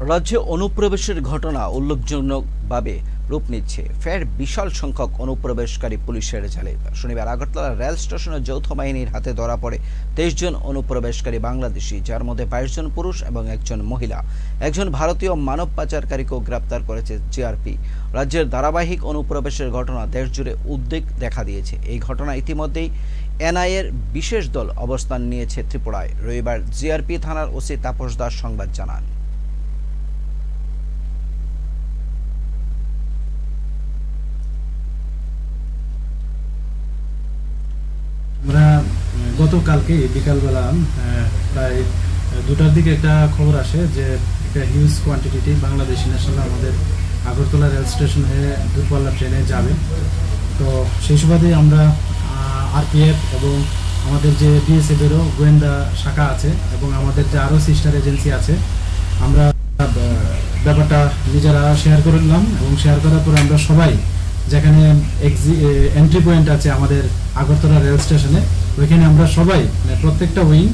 রাজ্যে অনুপ্রবেশের ঘটনা উল্লেখজনকভাবে রূপ নিচ্ছে। ফের বিশাল সংখ্যক অনুপ্রবেশকারী পুলিশের জালে শনিবার আগরতলা রেল স্টেশনে যৌথ বাহিনীর হাতে ধরা পড়ে তেইশ জন অনুপ্রবেশকারী বাংলাদেশি, যার মধ্যে বাইশ জন পুরুষ এবং একজন মহিলা। একজন ভারতীয় মানব পাচারকারীকেও গ্রেপ্তার করেছে জিআরপি। রাজ্যের ধারাবাহিক অনুপ্রবেশের ঘটনা দেশজুড়ে উদ্বেগ দেখা দিয়েছে। এই ঘটনা ইতিমধ্যেই এনআইএর বিশেষ দল অবস্থান নিয়েছে ত্রিপুরায়। রবিবার জিআরপি থানার ওসি তাপস দাস সংবাদ জানান আমরা উম, গতকালকে বিকালবেলা প্রায় দুটার দিকে একটা খবর আসে যে একটা হিউজ কোয়ান্টিটি বাংলাদেশি ন্যাশনাল আমাদের আগরতলা রেল স্টেশন হয়ে দূরপাল্লা ট্রেনে যাবে। তো সেই সুবাদে আমরা আরপিএফ এবং আমাদের যে বিএসএফেরও গোয়েন্দা শাখা আছে এবং আমাদের যে আরও সিস্টার এজেন্সি আছে, আমরা ব্যাপারটা নিজেরা শেয়ার করে নিলাম এবং শেয়ার করার পরে আমরা সবাই যেখানে এন্ট্রি পয়েন্ট আছে আমাদের আগরতলা রেল স্টেশনে ওইখানে আমরা সবাই মানে প্রত্যেকটা উইং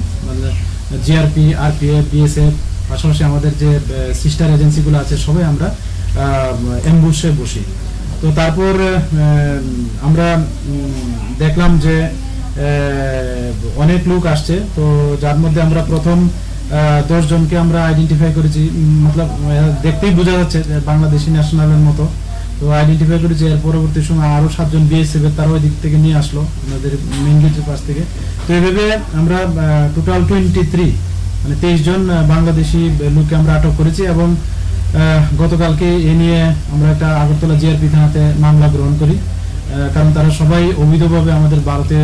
জিআরপি আরপিএফ বিএসএফ পাশাপাশি আমাদের যে সিস্টার এজেন্সিগুলো আছে, সবাই আমরা এম্বুসে বসি। তো তারপর আমরা দেখলাম যে অনেক লোক আসছে। তো যার মধ্যে আমরা প্রথম দশজনকে আমরা আইডেন্টিফাই করেছি। মতলব দেখতেই বোঝা যাচ্ছে বাংলাদেশি ন্যাশনালের মতো। তো আইডেন্টিফাই করেছি, এর পরবর্তী সময় আরও সাতজন বিএসএফ এর তারা ওই দিক থেকে নিয়ে আসলো আমাদের মেন গেটের পাশ থেকে। তো এইভাবে আমরা টোটাল টোয়েন্টি থ্রি মানে তেইশ জন বাংলাদেশি লোককে আমরা আটক করেছি এবং গতকালকে এ নিয়ে আমরা একটা আগরতলা জিআরপি থানাতে মামলা গ্রহণ করি। কারণ তারা সবাই অবৈধভাবে আমাদের ভারতে